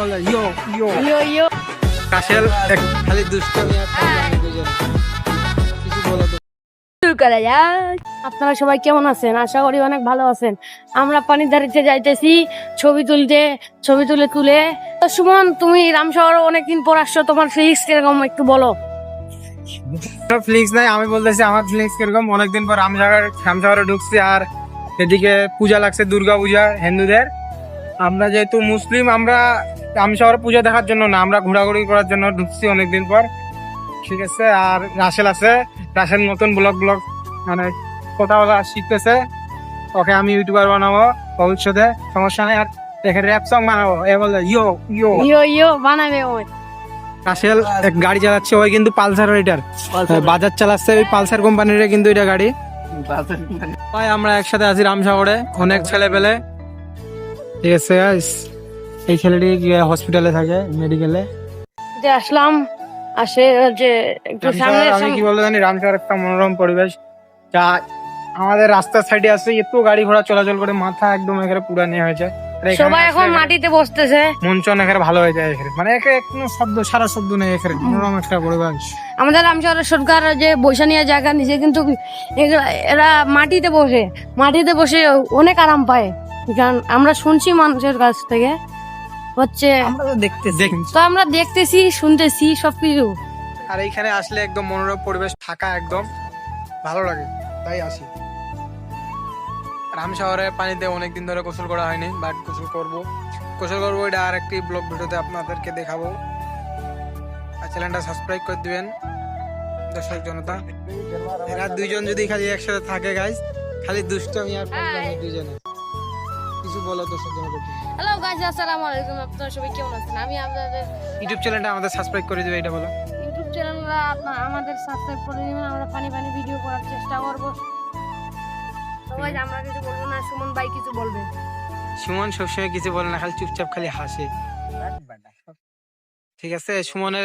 বলে ইয়ো ইয়ো। ইয়ো ইয়ো। কাশেল খালি দুষ্টমি আর কিছু বলো তো। শুরু করা যাক। আপনারা সবাই কেমন আছেন? আশা করি অনেক ভালো আছেন। আমরা পানির ধারিতে যাইতেছি ছবি তুলতে ছবি তুলে তুলে। তো সুমন তুমি রামসাগর অনেকদিন পর আসছো তোমার ফিলিংস কীরকম একটু বলো। ফিলিংস নাই আমি বলতেছি আমার ফিলিংস কীরকম। অনেকদিন পর রামসাগর রামসাগরে ঢুকছি আর এদিকে পূজা লাগছে দুর্গা পূজা হিন্দুদের। আমরা যেহেতু মুসলিম আমরা রামসাগর পুজো দেখার জন্য না আমরা ঘোরাঘুরি করার জন্য ঢুকছি অনেকদিন পর। ঠিক আছে আর রাসেল আছে রাসেল নতুন ব্লগ ব্লগ মানে কথা বলা শিখতেছে। ওকে আমি ইউটিউবার বানাবো ভবিষ্যতে সমস্যা নেই আর দেখে র্যাপ সং বানাবো। এ বলে ইয়ো ইয়ো। ইয়ো ইয়ো বানাবে ওই রাসেল এক গাড়ি চালাচ্ছে ওই কিন্তু পালসার রাইডার বাজার চালাচ্ছে ওই পালসার কোম্পানির কিন্তু এটা গাড়ি। ভাই আমরা একসাথে আছি রামসাগরে অনেক ছেলে পেলে ঠিক আছে? এই ছেলেটি হসপিটালে থাকে মেডিকেলে যে আসলাম আসে যে একটু সামনে আমি কি বলব জানি রামসাগর একটা মনোরম পরিবেশ। যা আমাদের রাস্তার সাইডে আছে এত গাড়ি ঘোড়া চলাচল করে মাথা একদম এখানে পুরা নিয়ে হয়েছে। সবাই এখন মাটিতে বসতেছে। মন চন এখানে ভালো হয়ে যায় এখানে। মানে একে কোনো শব্দ সারা শব্দ নেই এখানে। মনোরম একটা পরিবেশ। আমাদের রামশহরের সরকার যে বৈশানিয়া জায়গা নিচে কিন্তু এরা মাটিতে বসে। মাটিতে বসে অনেক আরাম পায়। কারণ আমরা শুনছি মানুষের কাছ থেকে হচ্ছে আমরা তো আমরা দেখতেছি শুনতেছি সবকিছু। আর এইখানে আসলে একদম মনোরম পরিবেশ থাকা একদম ভালো লাগে। তাই আসি। রাম শহরের পানিতে অনেকদিন ধরে গোসল করা হয়নি বাট গোসল করব। গোসল করব এটা আর একটি ব্লগ ভিডিওতে আপনাদেরকে দেখাবো। আর চ্যানেলটা সাবস্ক্রাইব করে দিবেন দর্শক জনতা। এরা দুইজন যদি খালি একসাথে থাকে গাইজ খালি দুষ্টমি আর দুজনে কিছু বলো দর্শক জনতা হ্যালো গাইস আসসালামু আলাইকুম। আপনারা সবাই কেমন আছেন? আমি আপনাদের ইউটিউব চ্যানেলটা আমাদের সাবস্ক্রাইব করে দিবে এটা বলো। ইউটিউব চ্যানেলরা আপনার আমাদের সাবস্ক্রাইব করে দিবেন। আমরা পানি পানি ভিডিও করার চেষ্টা করব। সবাই আমরা কিছু বলব না সুমন ভাই কিছু বলবে। সুমন সবসময় কিছু বলে না খালি চুপচাপ খালি হাসে। ঠিক আছে সুমনের